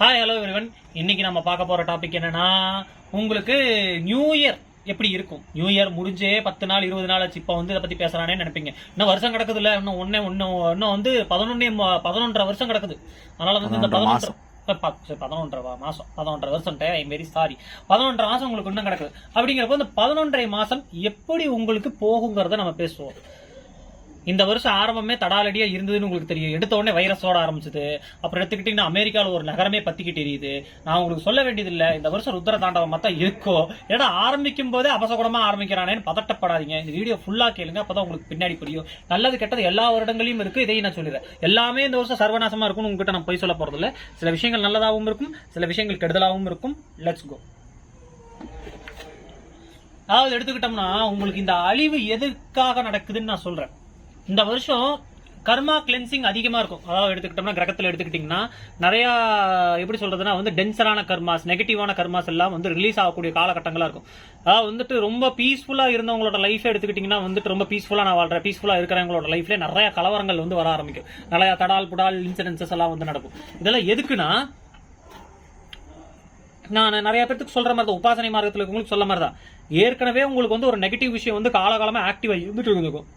Hi hello everyone இன்னைக்கு நம்ம பார்க்க போற டாபிக் என்னன்னா உங்களுக்கு நியூ இயர் எப்படி இருக்கும்? நியூ இயர் முடிஞ்சே பத்து நாள் இருபது நாள் ஆச்சு இப்போ வந்து இதை பத்தி பேசுறானே நினைப்பீங்க. இன்னும் வருஷம் கிடக்குது இல்ல இன்னும் ஒன்னே ஒன்னு இன்னும் வந்து பதினொன்னே பதினொன்றரை வருஷம் கிடக்குது. அதனால வந்து இந்த பதினொன்றரை பதினொன்று பதினொன்றரை மாசம். பதினொன்றரை வருஷம் ஐ வெரி சாரி பதினொன்றரை மாசம் உங்களுக்கு இன்னும் கிடக்குது. அப்படிங்கிறப்போ இந்த பதினொன்றரை மாசம் எப்படி உங்களுக்கு போகுங்கிறத நம்ம பேசுவோம். இந்த வருஷம் ஆரம்பமே தடாலடியா இருந்ததுன்னு உங்களுக்கு தெரியும். எடுத்த உடனே வைரஸோட ஆரம்பிச்சது. அப்புறம் எடுத்துக்கிட்டீங்கன்னா அமெரிக்காவில் ஒரு நகரமே பத்திக்கிட்டு எரியுது. நான் உங்களுக்கு சொல்ல வேண்டியது இந்த வருஷம் ருத்ர தாண்டவம் தான் இருக்கோ. ஏன்னா ஆரம்பிக்கும் போதே அபசகுடமா ஆரம்பிக்கிறானேன்னு பதட்டப்படாதீங்க. இந்த வீடியோ ஃபுல்லா கேளுங்க. அப்பதான் உங்களுக்கு பின்னாடி புரியும். நல்லது கெட்டது எல்லா வருடங்களையும் இருக்கு. இதையும் நான் சொல்லிடுறேன். எல்லாமே இந்த வருஷம் சர்வநாசமா இருக்கும்னு உங்ககிட்ட நான் போய் சொல்ல போறது இல்லை சில விஷயங்கள் நல்லதாகவும் இருக்கும். சில விஷயங்கள் கெடுதலாகவும் இருக்கும். லெட்ஸ் கோ அதாவது எடுத்துக்கிட்டோம்னா உங்களுக்கு இந்த அழிவு எதுக்காக நடக்குதுன்னு நான் சொல்றேன். இந்த வருஷம் கர்மா கிளென்சிங் அதிகமாக இருக்கும். அதாவது எடுத்துக்கிட்டோம்னா கிரகத்தில் எடுத்துக்கிட்டிங்கன்னா நிறையா எப்படி சொல்கிறதுனா வந்து டென்சரான கர்மாஸ் நெகட்டிவான கர்மாஸ் எல்லாம் வந்து ரிலீஸ் ஆகக்கூடிய காலகட்டங்களாக இருக்கும். அதாவது வந்துட்டு ரொம்ப பீஸ்ஃபுல்லாக இருந்தவங்களோட லைஃப் எடுத்துக்கிட்டிங்கன்னா வந்துட்டு ரொம்ப பீஸ்ஃபுல்லாக நான் வாழ்கிற பீஸ்ஃபுல்லாக இருக்கிறவங்களோட லைஃப்ல நிறைய கலவரங்கள் வந்து வர ஆரம்பிக்கும். நிறையா தடால் புடால் இன்சிடென்சஸ் எல்லாம் வந்து நடக்கும். இதெல்லாம் எதுக்குன்னா நான் நிறைய பேருக்கு சொல்கிற மாதிரி தான் உபாசனை மார்க்கத்தில் இருக்கவங்களுக்கு சொல்ல மாதிரி தான் ஏற்கனவே உங்களுக்கு வந்து ஒரு நெகட்டிவ் விஷயம் வந்து காலகாலமா ஆக்டிவா இருந்துட்டு இருந்திருக்கும்.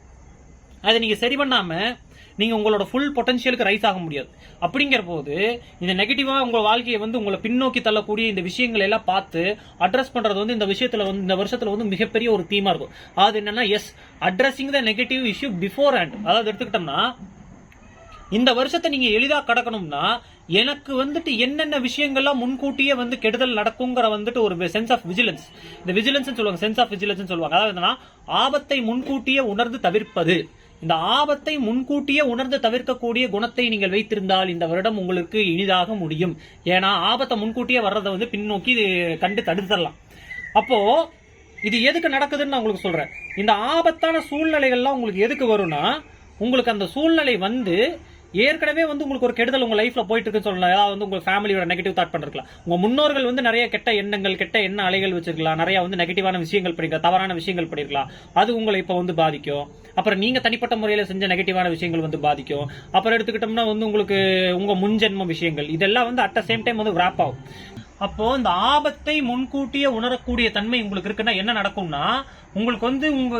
அதை நீங்க சரி பண்ணாம நீங்க உங்களோட ஃபுல் பொட்டன்ஷியலுக்கு ரைஸ் ஆக முடியாது. அப்படிங்கிற போது இந்த நெகட்டிவா உங்க வாழ்க்கையை வந்து உங்களை பின்னோக்கி தள்ளக்கூடிய இந்த விஷயங்களை எல்லாம் பார்த்து அட்ரஸ் பண்றது வந்து இந்த விஷயத்துல வந்து இந்த வருஷத்துல வந்து மிகப்பெரிய ஒரு தீமா இருக்கும். அது என்னன்னா as addressing the negative issue beforehand அதாவது எடுத்துக்கிட்டோம்னா இந்த வருஷத்தை நீங்க எளிதா கடக்கணும்னா எனக்கு வந்துட்டு என்னென்ன விஷயங்கள்லாம் முன்கூட்டியே வந்து கெடுதல் நடக்குங்கிற வந்துட்டு ஒரு சென்ஸ் ஆஃப் விஜிலன்ஸ் இந்த விஜிலன்ஸ் சொல்லுவாங்க சென்ஸ் ஆஃப் விஜிலன்ஸ் சொல்லுவாங்க. அதாவது என்னன்னா ஆபத்தை முன்கூட்டியே உணர்ந்து தவிர்ப்பது. இந்த ஆபத்தை முன்கூட்டியே உணர்ந்து தவிர்க்கக்கூடிய குணத்தை நீங்கள் வைத்திருந்தால் இந்த வருடம் உங்களுக்கு இனிதாக முடியும். ஏன்னா ஆபத்தை முன்கூட்டியே வர்றதை வந்து பின்னோக்கி கண்டு தடுத்துடலாம். அப்போ இது எதுக்கு நடக்குதுன்னு நான் உங்களுக்கு சொல்றேன். இந்த ஆபத்தான சூழ்நிலைகள்லாம் உங்களுக்கு எதுக்கு வரும்னா உங்களுக்கு அந்த சூழ்நிலை வந்து ஏற்கனவே வந்து உங்களுக்கு ஒரு கெடுதல் உங்க லைஃப்ல போயிட்டு இருக்குன்னு சொல்லலாம். ஏதாவது வந்து உங்க ஃபேமிலியோட நெகட்டிவ் தாட் பண்ணிருக்கலாம். உங்க முன்னோர்கள் வந்து நிறைய கெட்ட எண்ணங்கள் கெட்ட எண்ண அலைகள் வச்சிருக்கலாம். நிறைய வந்து நெகட்டிவான விஷயங்கள் பண்ணிருக்கலாம். தவறான விஷயங்கள் பண்ணிருக்கலாம். அது உங்களை இப்ப வந்து பாதிக்கும். அப்புறம் நீங்க தனிப்பட்ட முறையில செஞ்ச நெகட்டிவான விஷயங்கள் வந்து பாதிக்கும். அப்புறம் எடுத்துக்கிட்டோம்னா வந்து உங்களுக்கு உங்க முன்ஜென்ம விஷயங்கள் இதெல்லாம் வந்து அட் சேம் டைம் வந்து wrap ஆகும். அப்போ இந்த ஆபத்தை முன்கூட்டியே உணரக்கூடிய தன்மை உங்களுக்கு இருக்குன்னா என்ன நடக்கும்னா உங்களுக்கு வந்து உங்க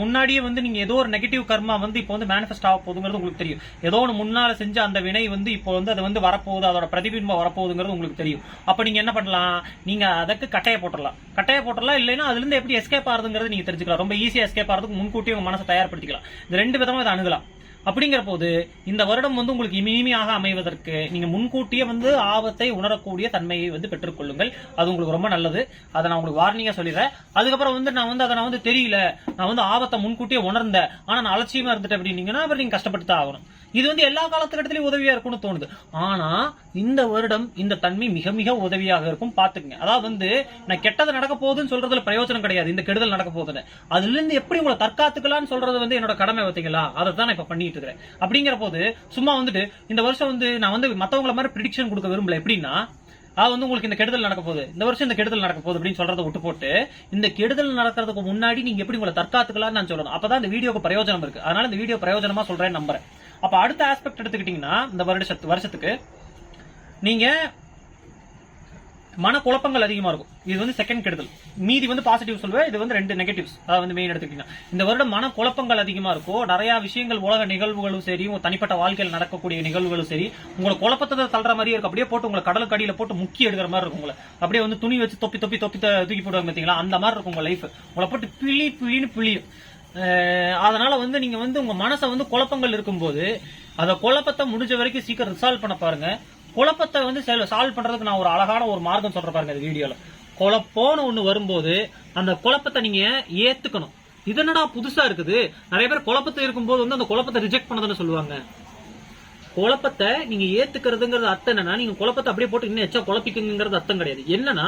முன்னாடியே வந்து நீங்க ஏதோ ஒரு நெகட்டிவ் கர்மா வந்து இப்போ வந்து மேனிஃபெஸ்ட் ஆக போகுதுங்கிறது உங்களுக்கு தெரியும். ஏதோ ஒன்று முன்னால செஞ்ச அந்த வினை வந்து இப்போ வந்து அது வந்து வரப்போகுது அதோட பிரதிபிம்பம் வரப்போகுதுங்கிறது உங்களுக்கு தெரியும். அப்ப நீங்க என்ன பண்ணலாம்? நீங்க அதுக்கு கட்டையை போட்டுடலாம். கட்டையை போட்டுடலாம் இல்லைன்னா அதுல இருந்து எப்படி எஸ்கேப் ஆகுதுங்கிறது நீங்க தெரிஞ்சுக்கலாம். ரொம்ப ஈஸியா எஸ்கேப் ஆகிறதுக்கு முன்கூட்டியே உங்க மனசை தயார்படுத்திக்கலாம். இந்த ரெண்டு விதமா இதை அணுகலாம். அப்படிங்கிற போது இந்த வருடம் வந்து உங்களுக்கு இனிமையாக அமைவதற்கு நீங்க முன்கூட்டியே வந்து ஆபத்தை உணரக்கூடிய தன்மையை வந்து பெற்றுக்கொள்ளுங்கள். அது உங்களுக்கு ரொம்ப நல்லது. அதை நான் உங்களுக்கு வார்னிங்கா சொல்லிடுறேன். அதுக்கப்புறம் வந்து நான் வந்து அதை நான் வந்து தெரியல. நான் வந்து ஆபத்தை முன்கூட்டியே உணர்ந்தேன். ஆனா நான் அலட்சியமா இருந்துட்டேன் அப்படின்னீங்கன்னா அப்புறம் நீங்க கஷ்டப்பட்டு தான் ஆகணும். இது வந்து எல்லா காலத்துக்கட்டத்திலயும் உதவியா இருக்கும்னு தோணுது. ஆனா இந்த வருடம் இந்த தன்மை மிக மிக உதவியாக இருக்கும். பாத்துக்கங்க அதாவது வந்து நான் கெட்டது நடக்க போகுதுன்னு சொல்றதுல பிரயோஜனம் கிடையாது. இந்த கெடுதல் நடக்க போகுதுன்னு. அதுல இருந்து எப்படி உங்களை தற்காத்துக்கலாம்னு சொல்றது வந்து என்னோட கடமை பார்த்தீங்களா அதை தான் நான் இப்ப பண்ணிட்டு இருக்கிறேன். அப்படிங்கிற போது சும்மா வந்துட்டு இந்த வருஷம் வந்து நான் வந்து மத்தவங்கள மாதிரி ப்ரிடிக்ஷன் கொடுக்க விரும்பல. எப்படின்னா அது வந்து உங்களுக்கு இந்த கெடுதல் நடக்க போகுது. இந்த வருஷம் இந்த கெடுதல் நடக்க போகுது அப்படின்னு சொல்றதை விட்டு போட்டு இந்த கெடுதல் நடக்கிறதுக்கு முன்னாடி நீங்க எப்படி உங்களை தற்காத்துக்கலாம்னு நான் சொல்லணும். அப்பதான் இந்த வீடியோக்கு பிரயோஜனம் இருக்கு. அதனால இந்த வீடியோ பிரயோஜனமா சொல்றேன் நம்புறேன். அப்ப அடுத்த ஆஸ்பெக்ட் எடுத்துக்கிட்டீங்கன்னா இந்த வருட வருஷத்துக்கு நீங்க மன குழப்பங்கள் அதிகமா இருக்கும். இது வந்து செகண்ட் கெடுதல். மீதி வந்து பாசிட்டிவ் சொல்லுவேன் இது வந்து ரெண்டு நெகட்டிவ்ஸ் அதாவது வந்து மெயின் எடுத்துக்கிட்டீங்கன்னா. இந்த வருடம் மன குழப்பங்கள் அதிகமா இருக்கும் நிறைய விஷயங்கள் உலக நிகழ்வுகளும் சரி உங்க தனிப்பட்ட வாழ்க்கையில் நடக்கக்கூடிய நிகழ்வுகளும் சரி உங்களை குழப்பத்தை தள்ளுற மாதிரி இருக்கும் அப்படியே போட்டு உங்களை கடலுக்கு அடியில் போட்டு முக்கி எடுக்கிற மாதிரி இருக்கும் உங்களை. அப்படியே வந்து துணி வச்சு தொப்பி தொப்பி தொப்பி த- தூக்கி போடுவாங்க பார்த்தீங்களா? அந்த மாதிரி இருக்கும் உங்க லைஃப் உங்களை போட்டு பிழி பிழின்னு பிழியும். அதனால வந்து நீங்க வந்து உங்க மனசை வந்து குழப்பங்கள் இருக்கும்போது அந்த குழப்பத்தை முடிஞ்ச வரைக்கும் சீக்கிரம் ரிசால்வ் பண்ண பாருங்க. குழப்பத்தை வந்து சால்வ் பண்றதுக்கு நான் ஒரு அழகான ஒரு மார்க்கம் சொல்ற பாருங்க இந்த வீடியோல. குழப்பம்னு ஒண்ணு வரும்போது அந்த குழப்பத்தை நீங்க ஏத்துக்கணும். இது என்னடா புதுசா இருக்குது? நிறைய பேர் குழப்பத்தை இருக்கும்போது வந்து அந்த குழப்பத்தை ரிஜெக்ட் பண்ணதுன்னு சொல்லுவாங்க. குழப்பத்தை நீங்க ஏத்துக்கிறதுங்கிறது அர்த்தம் என்னன்னா நீங்க குழப்பத்தை அப்படியே போட்டு இன்னும் எச்சா குழப்பிக்குங்கிறது அர்த்தம் கிடையாது. என்னன்னா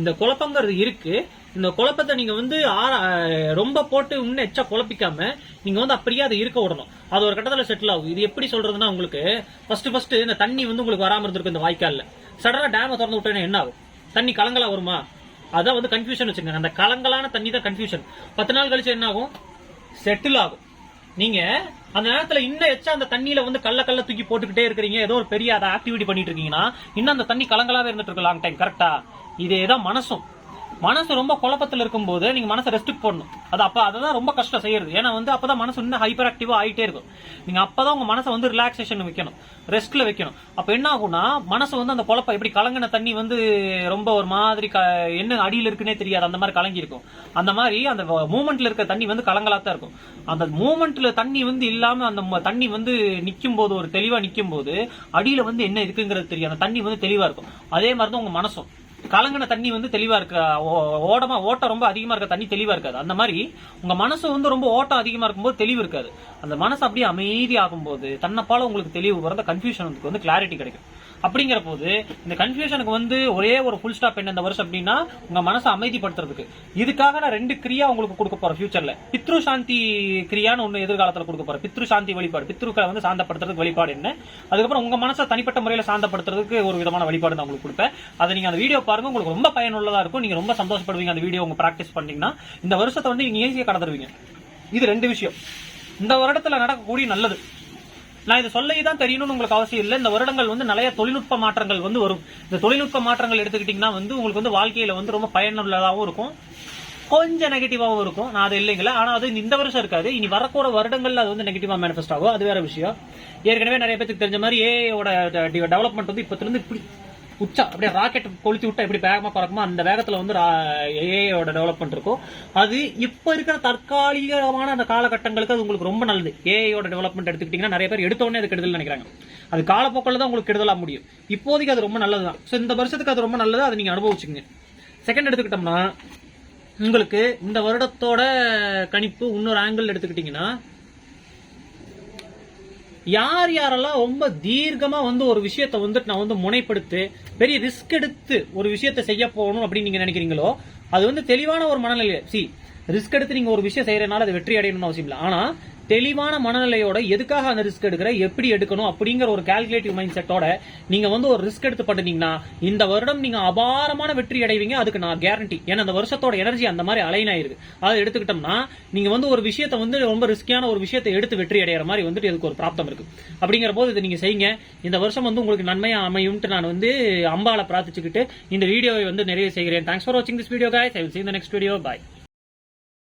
இந்த குழப்பங்கிறது இருக்கு. இந்த குழப்பத்தை நீங்க வந்து ரொம்ப போட்டு இன்னும் எச்சா குழப்பிக்காம நீங்க வந்து அப்படியே அதை இருக்க விடணும். அது ஒரு கட்டத்துல செட்டில் ஆகும். இது எப்படி சொல்றதுன்னா உங்களுக்கு ஃபர்ஸ்ட் ஃபர்ஸ்ட் இந்த தண்ணி வந்து உங்களுக்கு வராம இருந்திருக்கும் இந்த வாய்க்கால்ல. சடனா டேம திறந்து விட்டேன்னா என்ன ஆகும்? தண்ணி கலங்கலா வருமா? அதான் வந்து கன்ஃபியூஷன் வச்சுக்கோங்க. அந்த கலங்கலான தண்ணி தான் கன்ஃபியூஷன் பத்து நாள் கழிச்சு என்ன ஆகும்? செட்டில் ஆகும். நீங்க அந்த நேரத்துல இன்னும் எச்சா அந்த தண்ணியில வந்து கல்ல கல்ல தூக்கி போட்டுக்கிட்டே இருக்கிறீங்க. ஏதோ ஒரு பெரிய அதை ஆக்டிவிட்டி பண்ணிட்டு இருக்கீங்கன்னா இன்னும் அந்த தண்ணி கலங்களாவே இருந்துட்டு இருக்கு லாங் டைம் கரெக்டா இதேதான் மனசும். மனசு ரொம்ப குழப்பத்தில் இருக்கும்போது நீங்க மனசை ரெஸ்ட்ரிக்ட் பண்ணணும் அது அப்ப அததான் ரொம்ப கஷ்டம் செய்யறது. ஏன்னா வந்து அப்பதான் மனசு இன்னும் ஹைப்பர் ஆக்டிவா ஆயிட்டே இருக்கும். நீங்க அப்பதான் உங்க மனசை வந்து ரிலாக்ஸேஷன் வைக்கணும். ரெஸ்ட்ல வைக்கணும். அப்ப என்ன ஆகும்னா மனசு வந்து அந்த குழப்பம் எப்படி கலங்கின தண்ணி வந்து ரொம்ப ஒரு மாதிரி க- என்ன அடியில் இருக்குன்னே தெரியாது. அந்த மாதிரி கலங்கி இருக்கும். அந்த மாதிரி அந்த மூமெண்ட்ல இருக்க தண்ணி வந்து கலங்கலா தான் இருக்கும். அந்த மூமெண்ட்ல தண்ணி வந்து இல்லாம அந்த தண்ணி வந்து நிற்கும் போது ஒரு தெளிவா நிற்கும் போது அடியில வந்து என்ன இருக்குங்கிறது தெரியும் அந்த தண்ணி வந்து தெளிவா இருக்கும். அதே மாதிரி தான் உங்க மனசும். கலங்கின தண்ணி வந்து தெளிவா இருக்க ஓ- ஓடமா ஓட்டம் ரொம்ப அதிகமா இருக்க தண்ணி தெளிவா இருக்காது. அந்த மாதிரி உங்க மனசு வந்து ரொம்ப ஓட்டம் அதிகமா இருக்கும்போது தெளிவு இருக்காது. அந்த மனசு அப்படியே அமைதி ஆகும்போது தன்னப்பால உங்களுக்கு தெளிவு வர கன்ஃபியூஷன் வந்து கிளாரிட்டி கிடைக்கும். அப்படிங்கிற போது இந்த கன்ஃபியூஷனுக்கு வந்து ஒரே ஒரு ஃபுல் ஸ்டாப் என்ன இந்த வருஷம் அப்படின்னா உங்க மனசை அமைதிப்படுத்துறதுக்கு. இதுக்காக நான் ரெண்டு கிரியா உங்களுக்கு கொடுக்க போறேன் ஃபியூச்சர்ல பித்ரு சாந்தி கிரியான்னு ஒன்று எதிர்காலத்துல கொடுக்க போறேன். பித்ரு சாந்தி வழிபாடு. பித்ருக்களை வந்து சாந்தப்படுத்துறதுக்கு வழிபாடு என்ன? அதுக்கப்புறம் உங்க மனசை தனிப்பட்ட முறையில சாந்தப்படுத்துறதுக்கு ஒரு விதமான வழிபாடு நான் உங்களுக்கு கொடுப்பேன். அதை நீங்க அந்த வீடியோ பாருங்க உங்களுக்கு ரொம்ப பயனுள்ளதா இருக்கும். நீங்க ரொம்ப சந்தோஷப்படுவீங்க அந்த வீடியோ உங்க பிராக்டிஸ் பண்ணீங்கன்னா. இந்த வருஷத்தை வந்து நீங்க ஈஸியா கடந்துருவீங்க. இது ரெண்டு விஷயம். இந்த வருடத்துல நடக்கக்கூடிய நல்லது. நான் இதை சொல்லி தான் தெரியணும்னு உங்களுக்கு அவசியம் இல்லை. இந்த வருடங்கள் வந்து நிறைய தொழில்நுட்ப மாற்றங்கள் வந்து வரும். இந்த தொழில்நுட்ப மாற்றங்கள் எடுத்துக்கிட்டீங்கன்னா வந்து உங்களுக்கு வந்து வாழ்க்கையில வந்து ரொம்ப பயனுள்ளதாகவும் இருக்கும். கொஞ்சம் நெகட்டிவாகவும் இருக்கும். நான் அது இல்லைங்களா. ஆனா அது இந்த வருஷம் இருக்காது. இனி வரக்கூட வருடங்கள்ல அது வந்து நெகட்டிவா மேனிஃபெஸ்ட் ஆகும். அது வேற விஷயம். ஏற்கனவே நிறைய பேருக்கு தெரிஞ்ச மாதிரி ஏஐயோட டெவலப்மெண்ட் வந்து இப்பத்துல இருந்து இப்படி உச்சா அப்படியே ராக்கெட் கொளுத்தி விட்டா எப்படி வேகமா பறக்குமோ அந்த வேகத்துல வந்து ஏஐயோட டெவலப்மெண்ட் இருக்கும். அது இப்ப இருக்கிற தற்காலிகமான அந்த காலகட்டங்களுக்கு அது உங்களுக்கு ரொம்ப நல்லது. ஏஐயோட டெவலப்மெண்ட் எடுத்துக்கிட்டீங்கன்னா நிறைய பேர் எடுத்த உடனே அது கெடுதல் நினைக்கிறாங்க. அது காலப்போக்கில் தான் உங்களுக்கு கெடுதலாக முடியும். இப்போதைக்கு அது ரொம்ப நல்லதுதான். ஸோ இந்த வருஷத்துக்கு அது ரொம்ப நல்லது அதை நீங்க அனுபவிச்சுங்க செகண்ட் எடுத்துக்கிட்டோம்னா உங்களுக்கு இந்த வருடத்தோட கணிப்பு இன்னொரு ஆங்கிள் எடுத்துக்கிட்டீங்கன்னா யார் யாரெல்லாம் ரொம்ப தீர்க்கமா வந்து ஒரு விஷயத்தை வந்துட்டு நான் வந்து முனைப்படுத்து பெரிய ரிஸ்க் எடுத்து ஒரு விஷயத்த செய்ய போகணும் அப்படின்னு நீங்க நினைக்கிறீங்களோ அது வந்து தெளிவான ஒரு மனநிலை சி ரிஸ்க் எடுத்து நீங்க ஒரு விஷயம் செய்யறதுனால அது வெற்றி அடையணும்னு அவசியம் இல்லை. ஆனா தெளிவான மனநிலையோட எதுக்காக அந்த ரிஸ்க் எடுக்கிற எப்படி எடுக்கணும் அப்படிங்கிற ஒரு கால்குலேட்டிவ் மைண்ட் செட்டோட நீங்க வந்து ஒரு ரிஸ்க் எடுத்து பண்ணிட்டீங்கன்னா இந்த வருடம் நீங்க அபாரமான வெற்றி அடைவீங்க அதுக்கு நான் கேரண்டி ஏன்னா அந்த வருஷத்தோட எனர்ஜி அந்த மாதிரி அலைன் ஆயிருக்கு. அதை எடுத்துக்கிட்டோம்னா நீங்க வந்து ஒரு விஷயத்தை வந்து ரொம்ப ரிஸ்கியான ஒரு விஷயத்தை எடுத்து வெற்றி அடைகிற மாதிரி வந்துட்டு இதுக்கு ஒரு பிராப்தம் இருக்கு. அப்படிங்கிற போது இதை நீங்க செய்யுங்க. இந்த வருஷம் வந்து உங்களுக்கு நன்மையா அமையும்ட்டு நான் வந்து அம்பால பிரார்த்திச்சுக்கிட்டு இந்த வீடியோவை வந்து நிறைய செய்கிறேன். தேங்க்ஸ் ஃபார் வாட்சிங் this video guys i will see next video bye